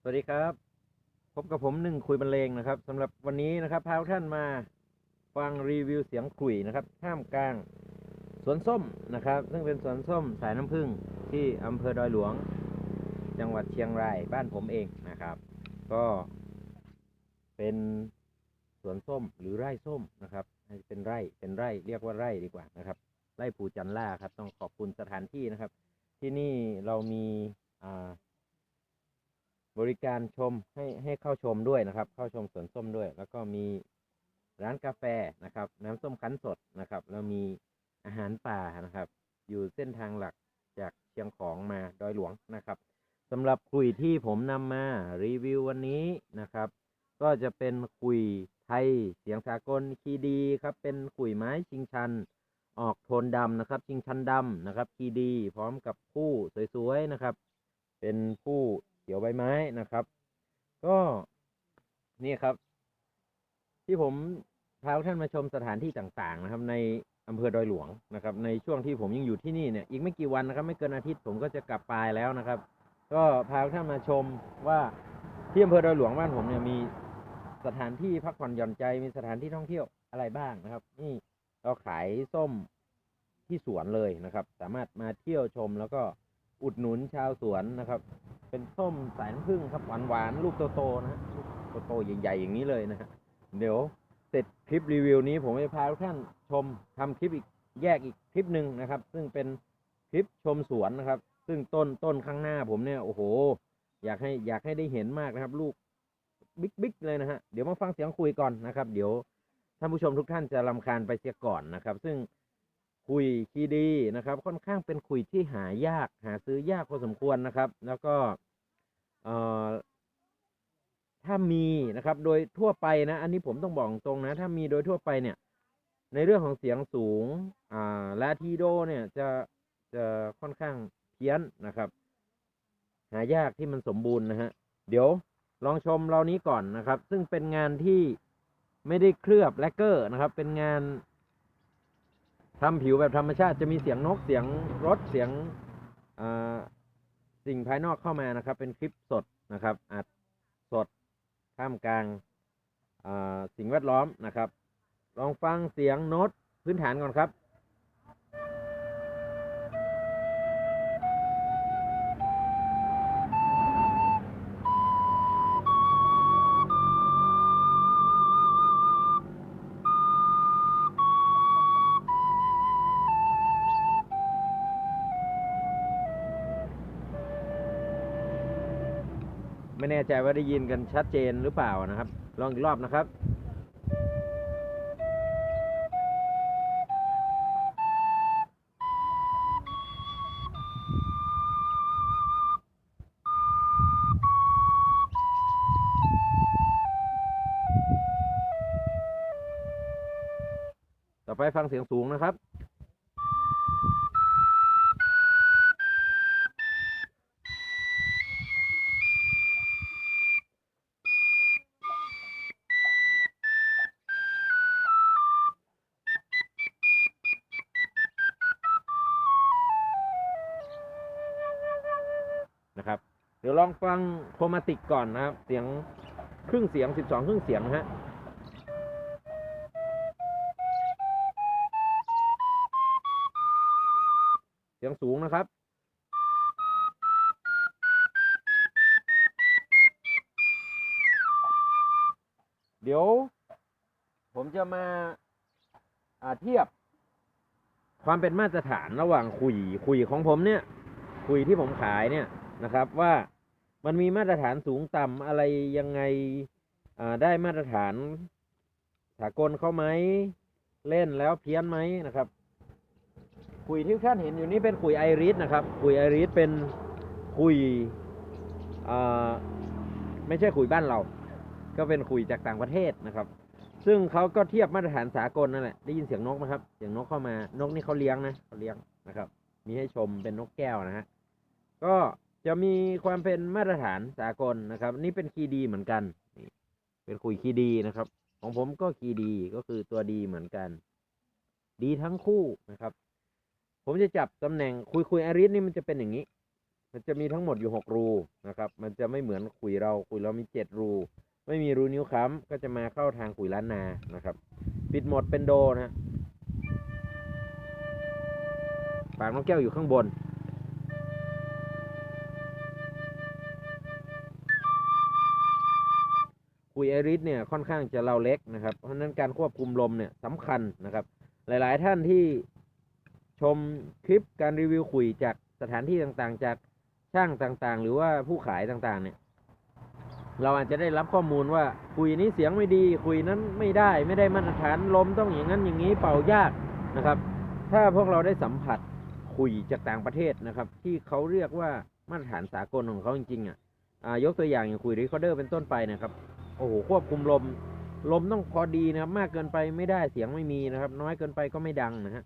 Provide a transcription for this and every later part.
สวัสดีครับ พบกับผมหนึ่งคุยบรรเลงนะครับสำหรับวันนี้นะครับพาท่านมาฟังรีวิวเสียงขลุ่ยนะครับท่ามกลางสวนส้มนะครับ ซึ่งเป็นสวนส้มสายน้ำผึ้งที่อำเภอดอยหลวง จังหวัดเชียงรายบ้านผมเองนะครับ ก็เป็นสวนส้มหรือไร่ส้มนะครับเป็นไร่เป็นไร่เรียกว่าไร่ดีกว่านะครับ ไร่ภูจันล่าครับ ต้องขอบคุณสถานที่นะครับ ที่นี่เรามีอ่า บริการชมให้ให้เข้าชมด้วยนะครับ เข้าชมสวนส้มด้วย แล้วก็มีร้านกาแฟนะครับ น้ำส้มคั้นสดนะครับ แล้วมีอาหารป่านะครับ อยู่เส้นทางหลักจากเชียงของมาดอยหลวงนะครับสำหรับคุยที่ผมนำมารีวิววันนี้นะครับ ก็จะเป็นคุยไทยเสียงสากลคีดีครับ เป็นคุยไม้ชิงชัน ออกโทนดำนะครับ ชิงชันดำนะครับ คีดี พร้อมกับผู้สวยๆนะครับ เป็นผู้ ขียวใบไม้นะครับ ก็นี่ครับ ที่ผมพาท่านมาชมสถานที่ต่างๆ นะครับ ในอำเภอดอยหลวงนะครับ ในช่วงที่ผมยังอยู่ที่นี่เนี่ยอีกไม่กี่วันนะครับ ไม่เกินอาทิตย์ผมก็จะกลับปลายแล้วนะครับ ก็พาท่านมาชมว่าที่อำเภอดอยหลวงบ้านผมเนี่ยมีสถานที่พักผ่อนหย่อนใจมีสถานที่ท่องเที่ยวอะไรบ้างนะครับ นี่เราขายส้มที่สวนเลยนะครับ สามารถมาเที่ยวชมแล้วก็ อุดหนุนชาวสวนนะครับ เป็นส้มสายน้ำผึ้งครับหวานหวานลูกโตๆนะฮะลูกโตๆใหญ่ๆอย่างนี้เลยนะฮะเดี๋ยวเสร็จคลิปรีวิวนี้ผมจะพาทุกท่านชมทำคลิปอีกแยกอีกคลิปหนึ่งนะครับ ซึ่งเป็นคลิปชมสวนนะครับ ซึ่งต้นต้นข้างหน้าผมเนี่ยโอ้โห อยากให้อยากให้ได้เห็นมากนะครับ ลูกบิ๊กบิ๊กเลยนะฮะเดี๋ยวมาฟังเสียงคุยก่อนนะครับ เดี๋ยวท่านผู้ชมทุกท่านจะรำคาญไปเสียก่อนนะครับ ซึ่ง คุยคีดีนะครับ ค่อนข้างเป็นคุยที่หายาก หาซื้อยากพอสมควรนะครับ แล้วก็เอ่อถ้ามีนะครับ โดยทั่วไปนะ อันนี้ผมต้องบอกตรงนะ ถ้ามีโดยทั่วไปเนี่ย ในเรื่องของเสียงสูงอ่าลาทีโดเนี่ยจะจะค่อนข้างเพี้ยนนะครับ หายากที่มันสมบูรณ์นะฮะ เดี๋ยวลองชมเรานี้ก่อนนะครับ ซึ่งเป็นงานที่ไม่ได้เคลือบแลกเกอร์นะครับ เป็นงาน ทำผิวแบบธรรมชาติจะมีเสียงนกเสียงรถเสียงสิ่งภายนอกเข้ามานะครับ เป็นคลิปสดนะครับอัดสดท่ามกลางสิ่งแวดล้อมนะครับ ลองฟังเสียงโน้ตพื้นฐานก่อนครับ ไม่แน่ใจว่าได้ยินกันชัดเจนหรือเปล่านะครับ ลองอีกรอบนะครับต่อไปฟังเสียงสูงนะครับ นะครับ เดี๋ยวลองฟังโครมาติกก่อนนะครับ เสียงครึ่งเสียง 12 ครึ่งเสียงนะฮะเสียงสูงนะครับเดี๋ยว ผมจะมาอ่าเทียบ ความเป็นมาตรฐานระหว่างคุยคุยของผมเนี่ย คุยที่ผมขายเนี่ย นะครับว่ามันมีมาตรฐานสูงต่ำอะไรยังไงได้มาตรฐานสากลเข้าไหมเล่นแล้วเพี้ยนไหมนะครับคุยที่ท่านเห็นอยู่นี้เป็นคุยไอริสนะครับคุยไอริสเป็นคุยไม่ใช่คุยบ้านเรา ก็เป็นคุยจากต่างประเทศนะครับ ซึ่งเขาก็เทียบมาตรฐานสากลนั่นแหละได้ยินเสียงนกไหมครับเสียงนกเข้ามานกนี่เขาเลี้ยงนะเขาเลี้ยงนะครับ มีให้ชมเป็นนกแก้วนะฮะก็ จะมีความเป็นมาตรฐานสากลนะครับ นี่เป็นคีย์ดีเหมือนกันนี่เป็นคุยคีย์ดีนะครับ ของผมก็คีย์ดีก็คือตัวดีเหมือนกัน ดีทั้งคู่นะครับ ผมจะจับตำแหน่งคุยคุยอาริสนี่มันจะเป็นอย่างนี้ มันจะมีทั้งหมดอยู่หกรูนะครับ มันจะไม่เหมือนขุยเราขุยเรามีเจ็ดรูไม่มีรูนิ้วค้ำก็จะมาเข้าทางขุยล้านนานะครับ ปิดหมดเป็นโดนะฮะปากนกแก้วอยู่ข้างบน ไอริสเนี่ยค่อนข้างจะเราเล็กนะครับ เพราะฉะนั้นการควบคุมลมเนี่ยสำคัญนะครับ หลายๆท่านที่ชมคลิปการรีวิวคุยจากสถานที่ต่างๆ จากช่างต่างๆ หรือว่าผู้ขายต่างๆ เนี่ย เราอาจจะได้รับข้อมูลว่าคุยนี้เสียงไม่ดี คุยนั้นไม่ได้ไม่ได้มาตรฐานลมต้องอย่างนั้นอย่างนี้เป่ายากนะครับ ถ้าพวกเราได้สัมผัสคุยจากต่างประเทศนะครับ ที่เขาเรียกว่ามาตรฐานสากลของเขาจริงๆอะอ่ายกตัวอย่างอย่างคุยรีคอร์เดอร์เป็นต้นไปนะครับ โอ้โหควบคุมลม ลมต้องพอดีนะครับ มากเกินไปไม่ได้เสียงไม่มีนะครับ น้อยเกินไปก็ไม่ดังนะฮะ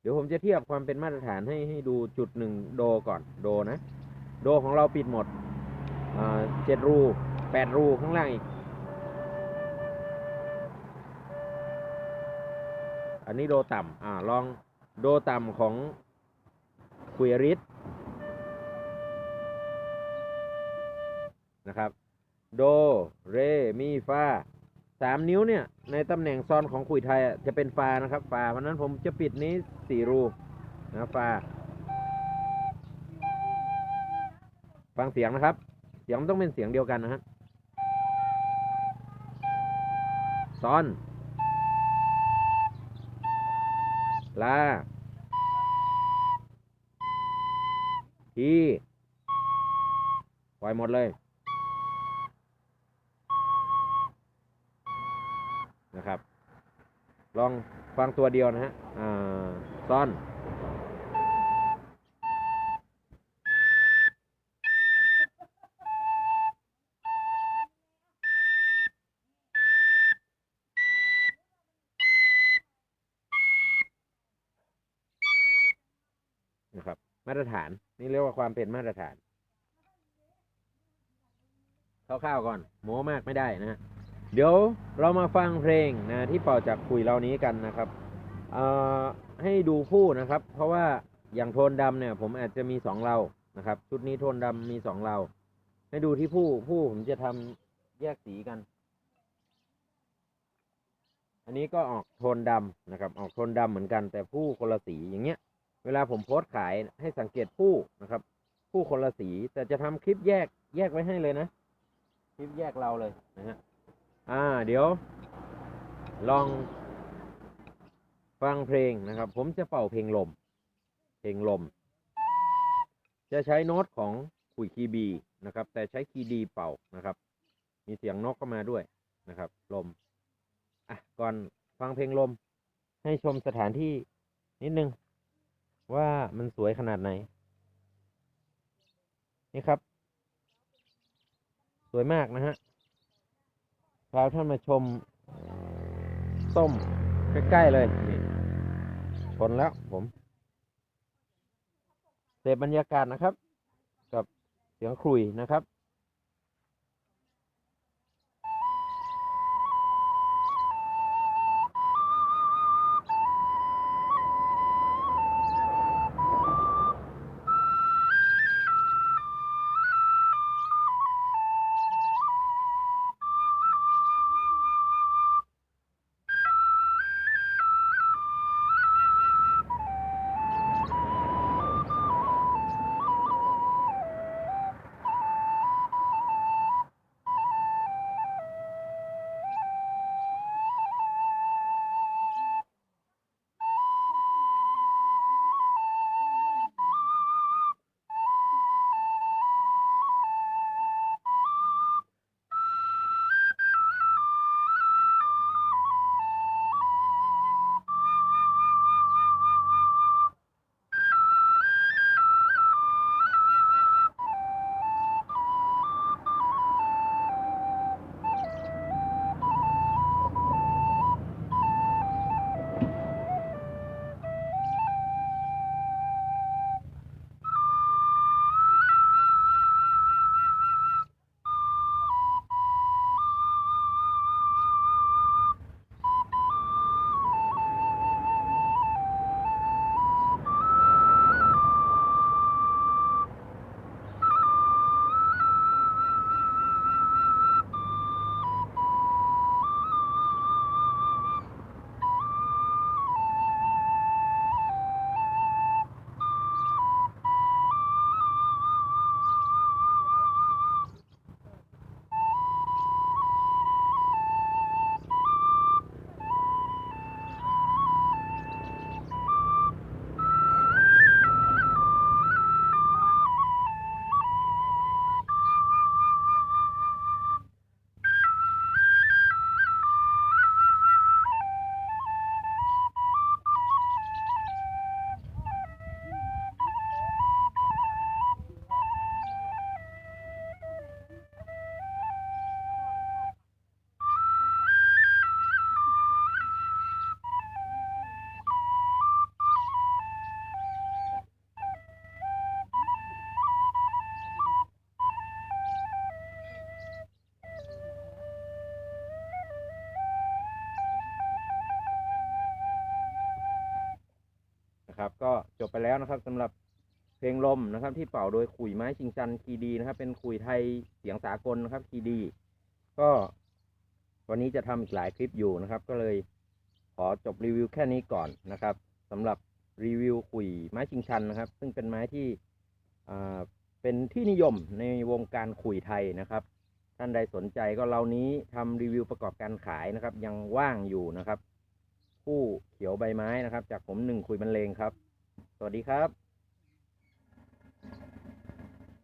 เดี๋ยวผมจะเทียบความเป็นมาตรฐานให้ให้ดูจุดหนึ่งโดก่อนโดนะ โดของเราปิดหมดเจ็ดรูแปดรูข้างล่างอีก อันนี้โดต่ำอ่าลองโดต่ำของคุยริสนะครับ โด เร มี ฟาสามนิ้วเนี่ย ในตำแหน่งซอนของขุยไทยจะเป็นฟานะครับ ฟา เพราะฉะนั้นผมจะปิดนี้สี่รูนะฟา ฟังเสียงนะครับ เสียงต้องเป็นเสียงเดียวกันนะฮะซอน ลา ทีปล่อยหมดเลย ลองฟังตัวเดียวนะฮะ อ่าซ่อน นะครับ มาตรฐาน นี่เรียกว่าความเป็นมาตรฐานคร่าวๆก่อน โม้มากไม่ได้นะฮะ เดี๋ยวเรามาฟังเพลงนะที่เป่าจากคุยเรานี้กันนะครับให้ดูผู้นะครับ เพราะว่าอย่างโทนดำเนี่ย ผมอาจจะมีสองเรานะครับ ชุดนี้โทนดำมีสองเรา ให้ดูที่ผู้ผู้ผมจะทำแยกสีกัน อันนี้ก็ออกโทนดำนะครับ ออกโทนดำเหมือนกัน แต่ผู้คนละสีอย่างเงี้ย เวลาผมโพสต์ขายให้สังเกตผู้นะครับ ผู้คนละสีแต่จะทำคลิปแยกแยกไว้ให้เลยนะ คลิปแยกเราเลยนะฮะ อ่าเดี๋ยว ลองฟังเพลงนะครับ ผมจะเป่าเพลงลม เพลงลม จะใช้โน้ตของขุยคีย์บีนะครับ แต่ใช้คีย์ดีเป่านะครับ มีเสียงนกเข้ามาด้วยนะครับ ลมอะก่อนฟังเพลงลม ให้ชมสถานที่นิดนึง ว่ามันสวยขนาดไหน นี่ครับ สวยมากนะฮะ พาท่านมาชมส้มใกล้ๆเลยนี่ชนแล้วผมเสพบรรยากาศนะครับ กับเสียงครุยนะครับ ก็จบไปแล้วนะครับสำหรับเพลงลมนะครับ ที่เป่าโดยขุยไม้ชิงจันคีดีนะครับ เป็นขุยไทยเสียงสากลนะครับคีดี ก็วันนี้จะทำอีกหลายคลิปอยู่นะครับ ก็เลยขอจบรีวิวแค่นี้ก่อนนะครับสำหรับรีวิวขุยไม้ชิงชันนะครับ ซึ่งเป็นไม้ที่เป็นที่นิยมในวงการขุยไทยนะครับท่านใดสนใจก็เรานี้ทำรีวิวประกอบการขายนะครับ ยังว่างอยู่นะครับ คู่เขียวใบไม้นะครับ จากผมหนึ่งคุยบรรเลงครับ สวัสดีครับ